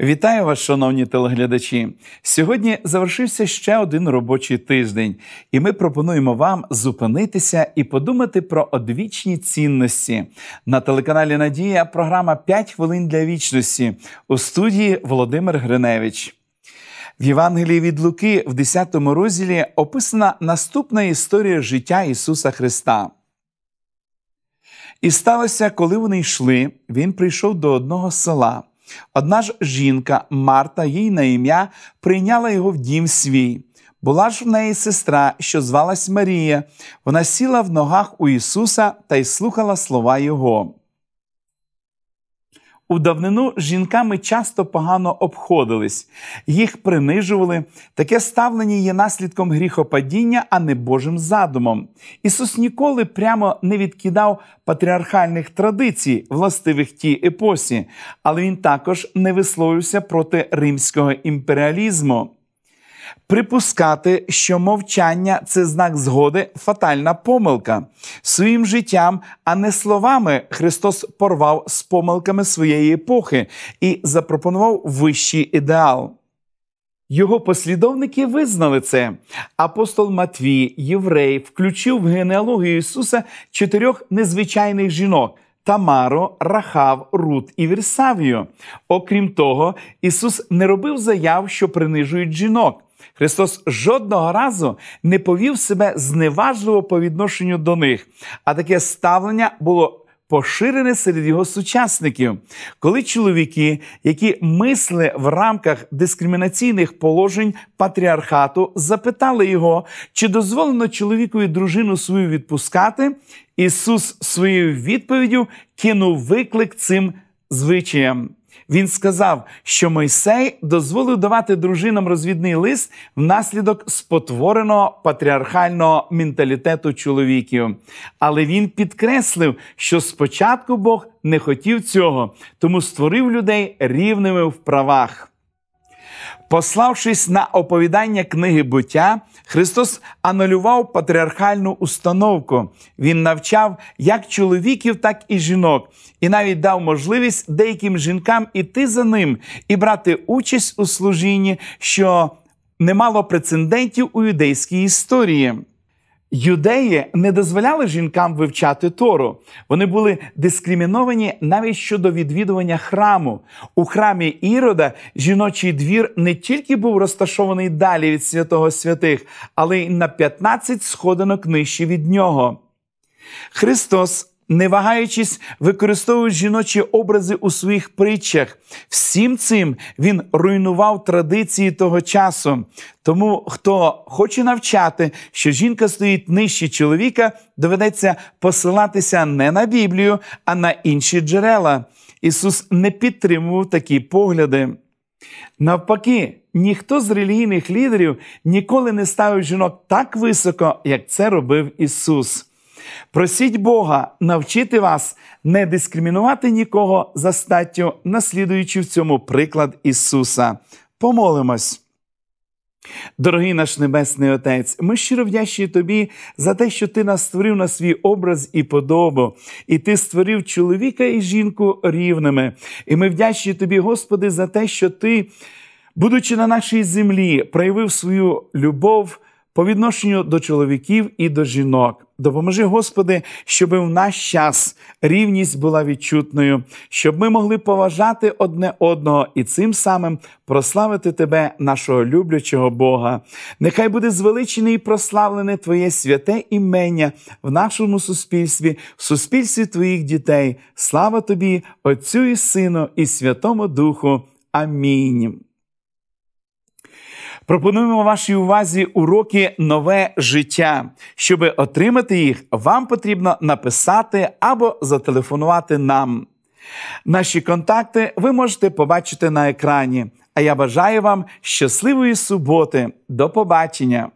Вітаю вас, шановні телеглядачі. Сьогодні завершився ще один робочий тиждень, і ми пропонуємо вам зупинитися і подумати про одвічні цінності. На телеканалі Надія програма «5 хвилин для вічності у студії Володимир Гриневич. В Євангелії від Луки в 10 розділі описана наступна історія життя Ісуса Христа. І сталося, коли вони йшли, він прийшов до одного села. Одна ж жінка, Марта, їй на ім'я, прийняла його в дім свій. Була ж в неї сестра, що звалась Марія. Вона сіла в ногах у Ісуса та й слухала слова Його. У давнину жінками часто погано обходились, їх принижували. Таке ставлення є наслідком гріхопадіння, а не Божим задумом. Ісус ніколи прямо не відкидав патріархальних традицій, властивих тій епосі, але він також не висловився проти римського імперіалізму. Припускати, що мовчання це знак згоди, фатальна помилка. Своїм життям, а не словами, Христос порвав з помилками своєї епохи і запропонував вищий ідеал. Його послідовники визнали це. Апостол Матвій, єврей, включив в генеалогію Ісуса чотирьох незвичайних жінок. Тамару, Рахав, Рут і Вірсавію. Окрім того, Ісус не робив заяв, що принижують жінок. Христос жодного разу не повів себе зневажливо по відношенню до них, а таке ставлення було поширене серед його сучасників, коли чоловіки, які мисли в рамках дискримінаційних положень патріархату, запитали його, чи дозволено чоловікові дружину свою відпускати, Ісус своєю відповіддю кинув виклик цим звичаям. Він сказав, що Мойсей дозволив давати дружинам розвідний лист внаслідок спотвореного патріархального менталітету чоловіків. Але він підкреслив, що спочатку Бог не хотів цього, тому створив людей рівними в правах. Пославшись на оповідання книги буття, Христос анулював патріархальну установку. Він навчав як чоловіків, так і жінок, і навіть дав можливість деяким жінкам іти за ним і брати участь у служінні, що не мало прецедентів у юдейській історії. Юдеї не дозволяли жінкам вивчати Тору. Вони були дискриміновані навіть щодо відвідування храму. У храмі Ірода жіночий двір не тільки був розташований далі від святого святих, але й на 15 сходинок нижче від нього. Христос не вагаючись, використовують жіночі образи у своїх притчах. Всім цим він руйнував традиції того часу. Тому, хто хоче навчати, що жінка стоїть нижче чоловіка, доведеться посилатися не на Біблію, а на інші джерела. Ісус не підтримував такі погляди. Навпаки, ніхто з релігійних лідерів ніколи не ставив жінок так високо, як це робив Ісус. Просіть Бога навчити вас не дискримінувати нікого за статтю, наслідуючи в цьому приклад Ісуса. Помолимось. Дорогий наш Небесний Отець, ми щиро вдячні Тобі за те, що Ти нас створив на свій образ і подобу, і Ти створив чоловіка і жінку рівними. І ми вдячні Тобі, Господи, за те, що Ти, будучи на нашій землі, проявив свою любов по відношенню до чоловіків і до жінок. Допоможи, Господи, щоб в наш час рівність була відчутною, щоб ми могли поважати одне одного і цим самим прославити Тебе, нашого люблячого Бога. Нехай буде звеличене і прославлене Твоє святе імення в нашому суспільстві, в суспільстві Твоїх дітей. Слава Тобі, Отцю і Сину, і Святому Духу. Амінь. Пропонуємо вашій увазі уроки нове життя. Щоб отримати їх, вам потрібно написати або зателефонувати нам. Наші контакти ви можете побачити на екрані. А я бажаю вам щасливої суботи. До побачення!